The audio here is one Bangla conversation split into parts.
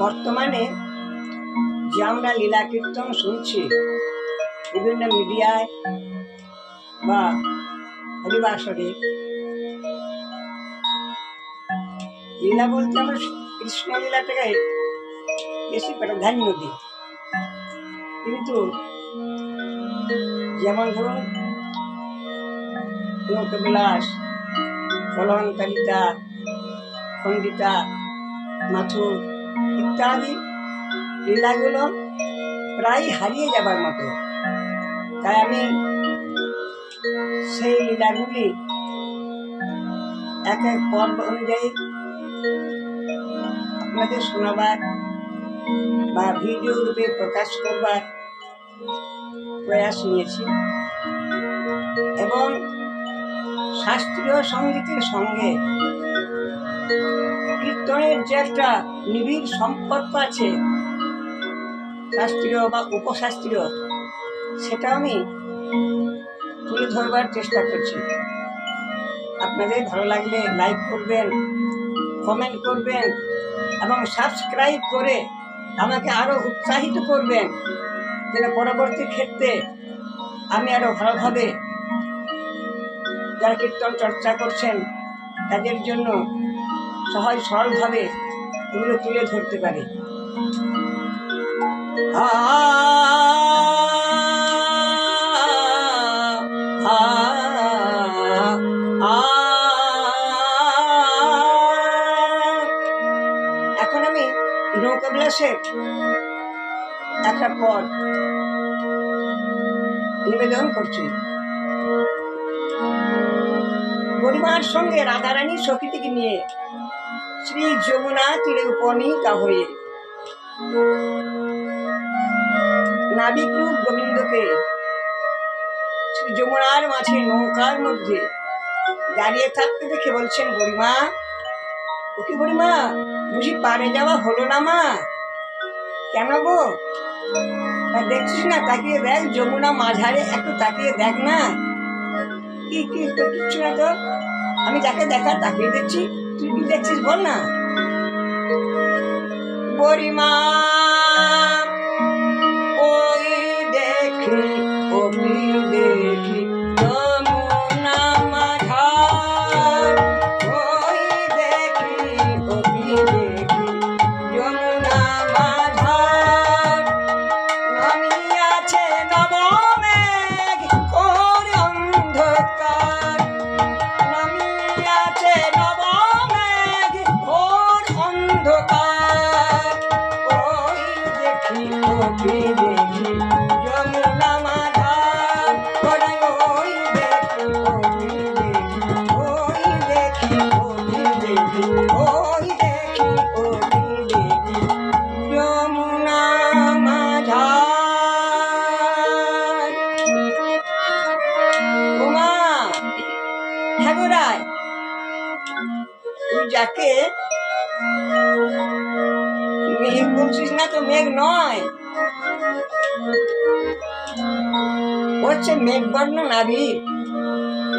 বর্তমানে যে আমরা লীলা কীর্তন শুনছি, বিভিন্ন মিডিয়ায় বা হরিবাসরে লীলা বলতে আমরা কৃষ্ণ লীলাটাকে বেশি প্রাধান্য দিই। কিন্তু যেমন ধরুন লোকবিলাস কলঙ্কারিতা খণ্ডিতা, মাথুর ইত্যাদি লীলাগুলো প্রায় হারিয়ে যাবার মতো। তাই আমি সেই লীলাগুলি এক এক পর্ব অনুযায়ী আপনাদের শোনাবার বা ভিডিও রূপে প্রকাশ করবার প্রয়াস নিয়েছি। এবং শাস্ত্রীয় সঙ্গীতের সঙ্গে কীর্তনের যে একটা নিবিড় সম্পর্ক আছে, শাস্ত্রীয় বা উপশাস্ত্রীয়, সেটা আমি তুলে ধরবার চেষ্টা করছি। আপনাদের ভালো লাগলে লাইক করবেন, কমেন্ট করবেন এবং সাবস্ক্রাইব করে আমাকে আরও উৎসাহিত করবেন, যেন পরবর্তী ক্ষেত্রে আমি আরও ভালোভাবে যারা কীর্তন চর্চা করছেন, তাদের জন্য সহজ সরলভাবে এগুলো তুলে ধরতে পারি। এখন আমি নৌকা বিলাসের একটা পদ নিবেদন করছি। গরিমার সঙ্গে রাধারানী সখীটিকে নিয়ে শ্রী যমুনা তীরে উপনীতা হয়ে। নাবিক রূপ গোবিন্দকে শ্রী যমুনার মাঝে নৌকার মধ্যে দাঁড়িয়ে থাকতে দেখে বলছেন, বুড়িমা, ও কি বুড়িমা, বুঝি পারে যাওয়া হলো না মা? কেন গো? দেখছিস না, তাকিয়ে দেখ, যমুনা মাঝারে একটু তাকিয়ে দেখ না। কি কি তো কিচ্ছু না তো? আমি যাকে দেখা তাকিয়ে দেখছি। তুই কি দেখছিস বল না? গরিমা ঠাকুরায় তুই যাকে মেঘ বলছিস না তো মেঘ নয়। হচ্ছে মেঘ বর্ণ নাবিক।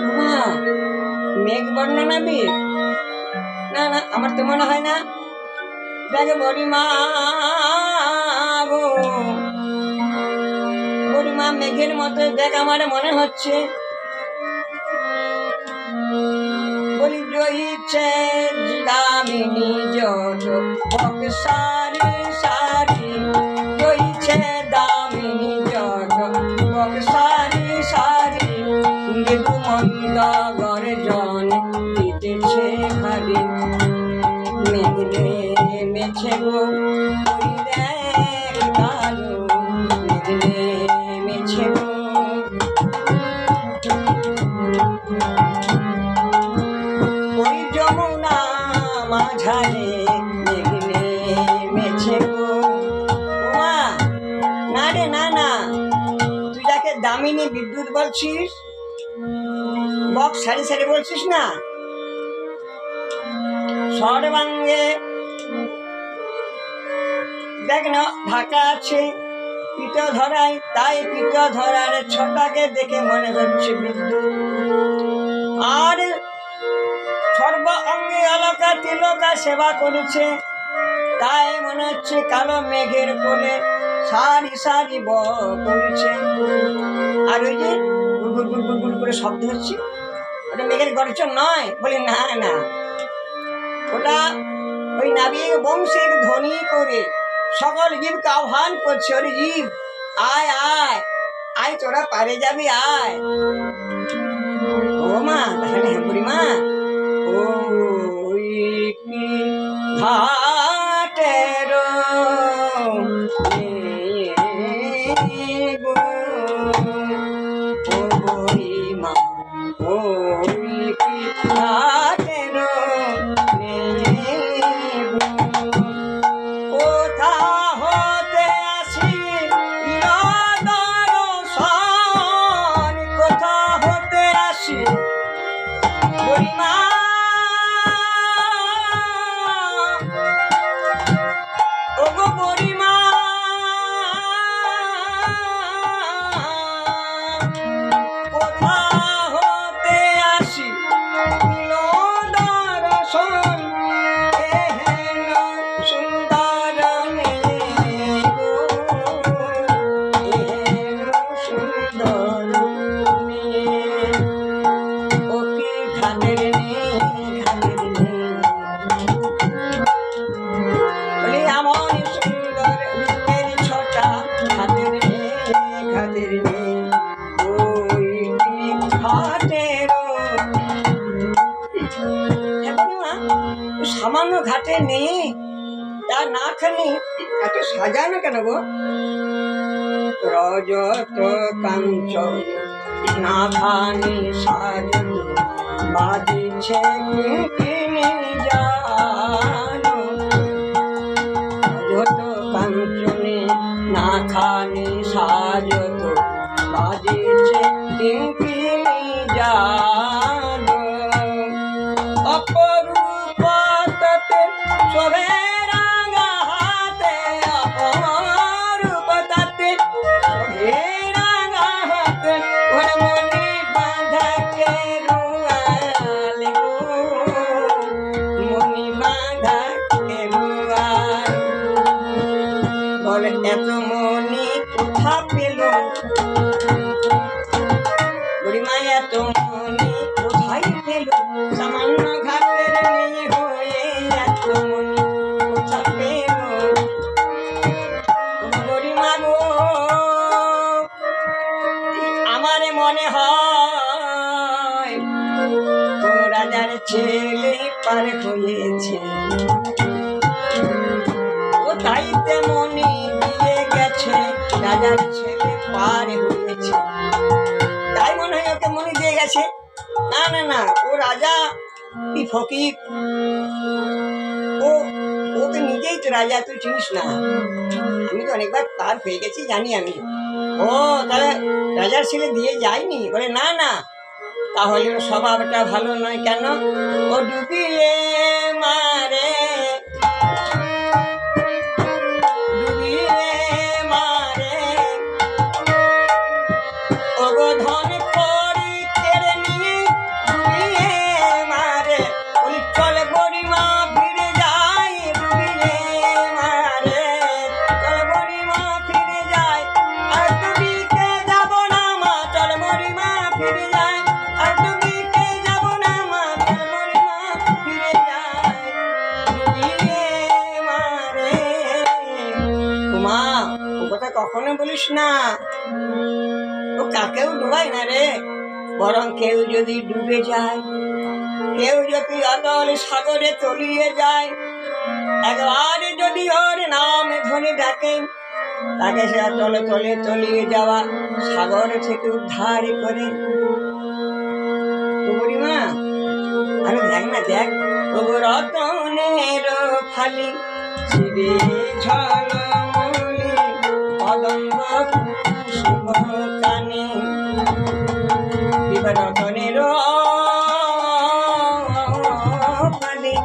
ওমা মেঘ বর্ণ নাবিক? না না, আমার তো মনে হয় না। দেখে বড়িমা গো। বড়িমা মেঘের মতো দেখ, আমার মনে হচ্ছে রইছে দামিনী জন বক সারি রইছে দামিনী জন বক সারি মৃদু মন্দ গর্জন দিতেছে খালি। মেঘলে মেছে গো বলছিস? বক সারি সারি বলছিস না? সর্বাঙ্গে দেখ না ঢাকা আছে। পিঠ ধরাই তাই পিঠ ধরার ছটাকে দেখে মনে হচ্ছে বিদ্যুৎ আর সর্ব অঙ্গে অলকা তিলকা সেবা করেছে। তাই মনে হচ্ছে কালো মেঘের কোলে সারি সারি ব পড়ছে আর ওই যে গুড় করে শব্দ হচ্ছে। ওটা মেঘের গর্জন নয়। বলে, না না। ওটা ওই নাবিক বংশের ধ্বনি করে। সকল জীবকে আহ্বান করছে, ওরে জীব, আয় আয়। আয়, তোরা পারে যাবি, আয়। ও মা, তাহলে হ্যাঁ বুড়িমা, ও বাজিছে কিনে জানো বুড়িমা না না। ও রাজা কি ফকির? ও ও তো নিজেই তো রাজা, তুই চিনিস না। আমি তো অনেকবার পার হয়ে গেছি, জানি আমি। ও, তাহলে রাজার ছেলে দিয়ে যায়নি? বলে, না না। তাহলে ওর স্বভাবটা ভালো নয় কেন? ও ডুবিয়ে মারে। কথা কখনো বলিস না। ও কাকেও ডুবাই না রে। বরং কেউ যদি ডুবে যায়, কেউ যদি অতল সাগরে তলিয়ে যায়, একবার যদি ওর নাম ধরে ডাকে, তাকে সে তলে তলে তলিয়ে যাওয়া সাগর থেকে উদ্ধার করে। বুড়িমা, আরে দেখ না, দেখ, ও রতনের ফালি শিবে ঝলমলি কদম্ব শুভ কানে। বিবরতনের ফালি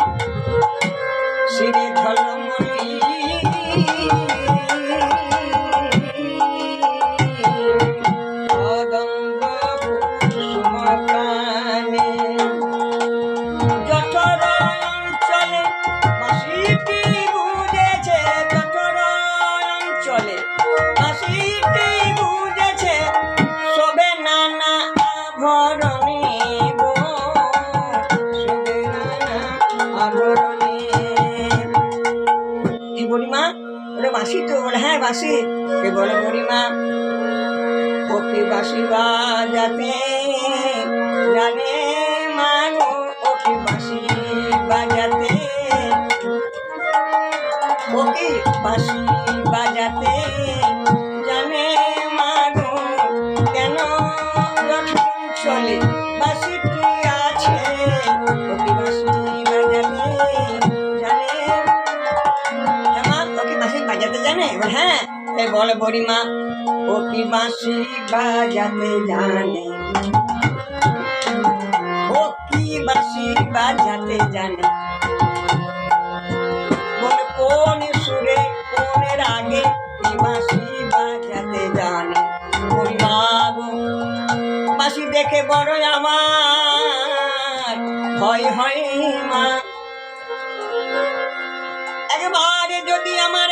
শিরে ঝলমলি আসে, সে বলে বুড়িমা ওকে বাসি বাজাতে জানে মানো ওকে বাসি বাজাতে। ওকে বাসি বাজাতে তাই বলে বড়িমা, ও কি বাঁশি বাজাতে জানে? ও বাঁশি বাজাতে জানে? বলে, কোন সুরে, কোন রাগে কি বাজাতে জানে? বড়িমা গো, বাঁশি দেখে বড় আমার ভয় হয় মা। একবারে যদি আমার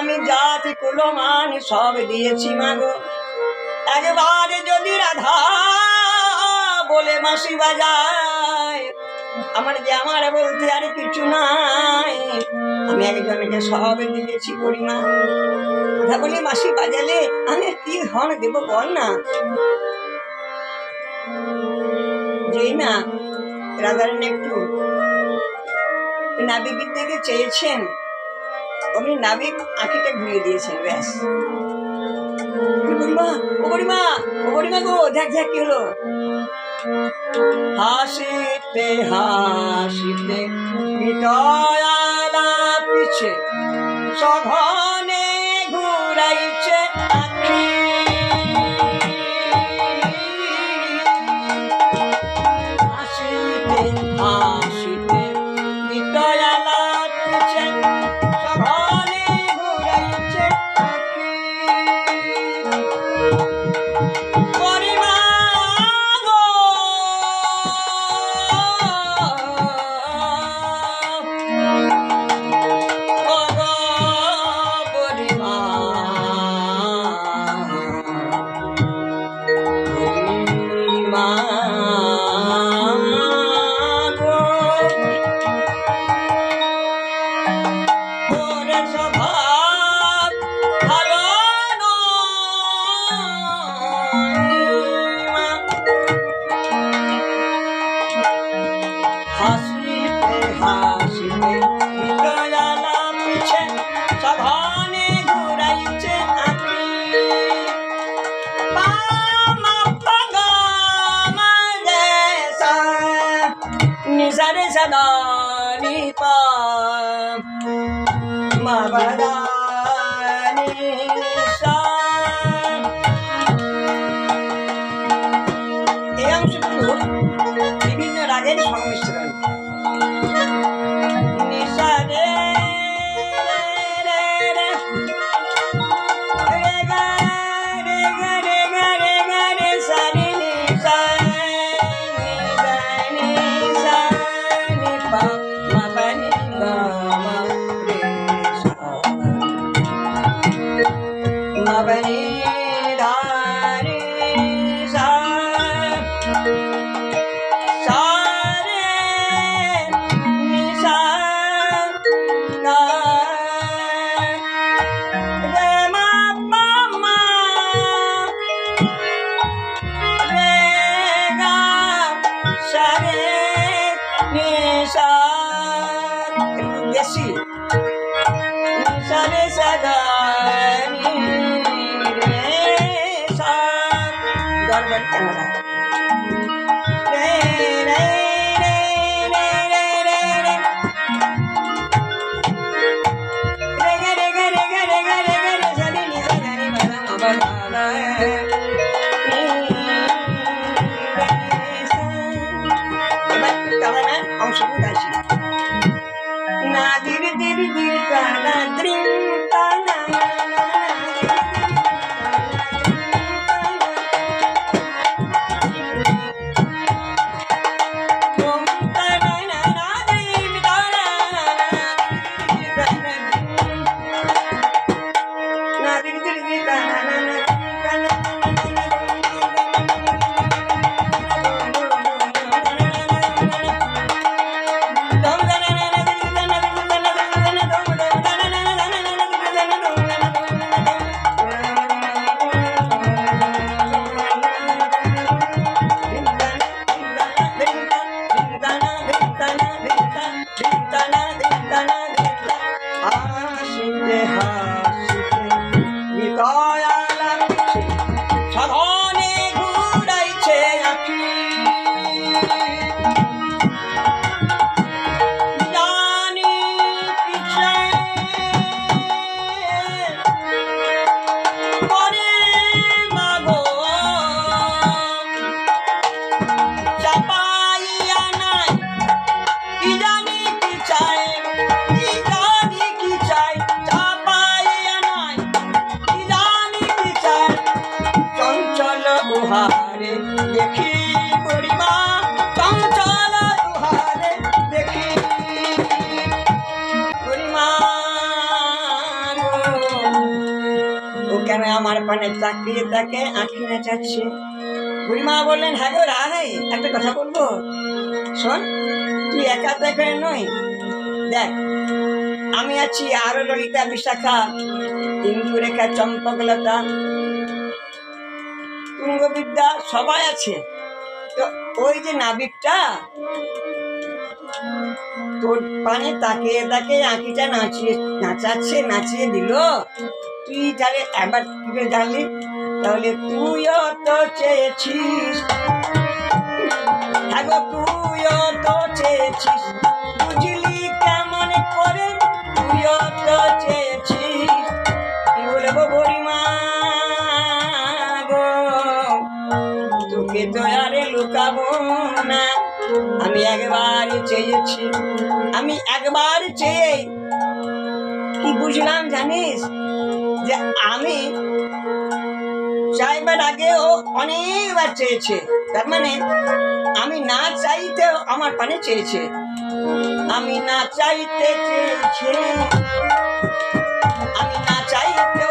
আমি জাতি, কুলো, মান সব দিয়েছি মাগো। একবারে যদি রাধা বলে মাসি বাজায়, আমার যে আমার বলতে আর কিছু নাই। আমি একজনকে সব দিয়েছি বুড়িমা কথা বলি, মাসি বাজালে আমি কি হন দেব বল না। যেই না, রাধারণ একটু নাবিকের দিকে চেয়েছেন। অমনি নাবিক আঁকিটা ঘুরিয়ে দিয়েছেন, ব্যাস। ও ও গো, দেখ দেখ কি হলো। হাসিতে হাসিতে বিদয়ালা পিছে, সঘনে Thank you. Cuadradrín. தனது পানে তাকিয়ে তাকে আঁকি নাচাচ্ছে বুড়িমা বললেন হ্যাঁ গো রাহাই, একটা কথা বলব? শোন, তুই একা এখানে নই। দেখ, আমি আছি আরও ললিতা, বিশাখা, ইন্দুরেখা, চম্পকলতা, তুঙ্গবিদ্যা, সবাই আছে। তো ওই যে নাবিকটা, তোর পানে তাকিয়ে তাকে আঁকিটা নাচিয়ে, নাচাচ্ছে, নাচিয়ে দিল। তুই তাহলে একবার কি জানলি? তাহলে তুইও তো চেয়েছিস। গো, তুইও তো চেয়েছিস। বুঝলি কেমন করে? তুইও তো চেয়েছিস। কি বলব বুড়িমা গো? তোকে তো আরে লুকাবো না। আমি একবার চেয়েছি। আমি একবার চেয়ে কি বুঝলাম জানিস? যে আমি চাইবার আগেও অনেকবার চেয়েছে। তার মানে আমি না চাইতে আমার পানে চেয়েছে। আমি না চাইতে চেয়েছে। আমি না চাইতেও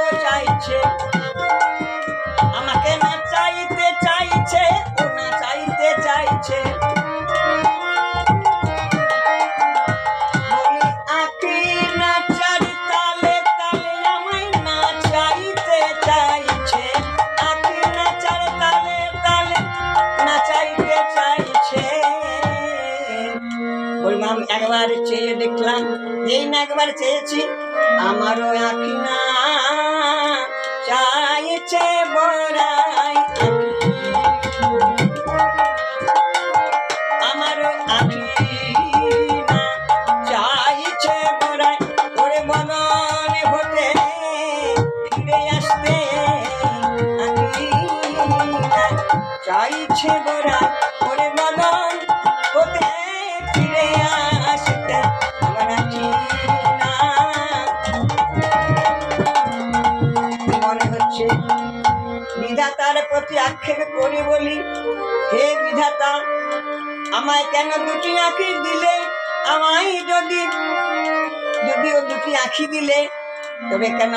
চাইছে বড়াই ওরে ফিরে মনে হচ্ছে বিধাতার প্রতি আক্ষেপ করি হে বিধাতা, আমায় কেন দুটি আঁখি দিলে? আমায় যদি, যদিও দুটি আঁখি দিলে, তবে কেন?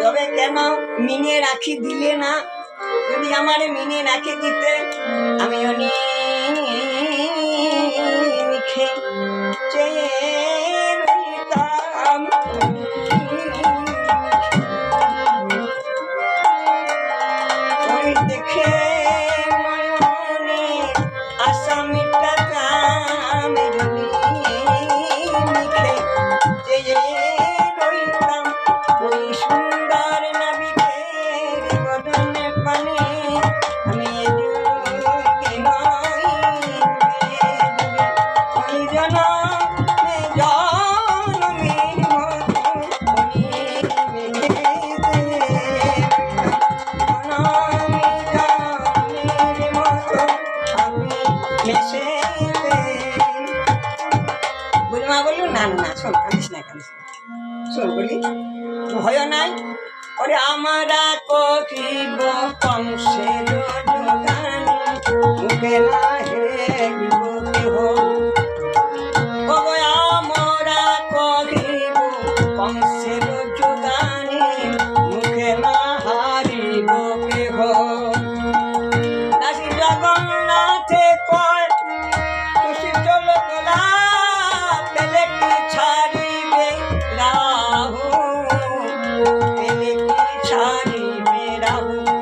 তবে কেন মিনে রাখি দিলে না? যদি আমার মিনে নাকে দিতে আমি অনেক শোন কাঁদিস না কাঁদিস শোন বলি ভয় নাই? ওরে আমরা விடாவும்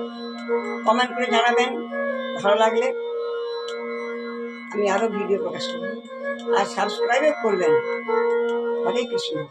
কমেন্ট করে জানাবেন, ভালো লাগলে। আমি আরও ভিডিও প্রকাশ করব। আর সাবস্ক্রাইবও করবেন। হরে কৃষ্ণ।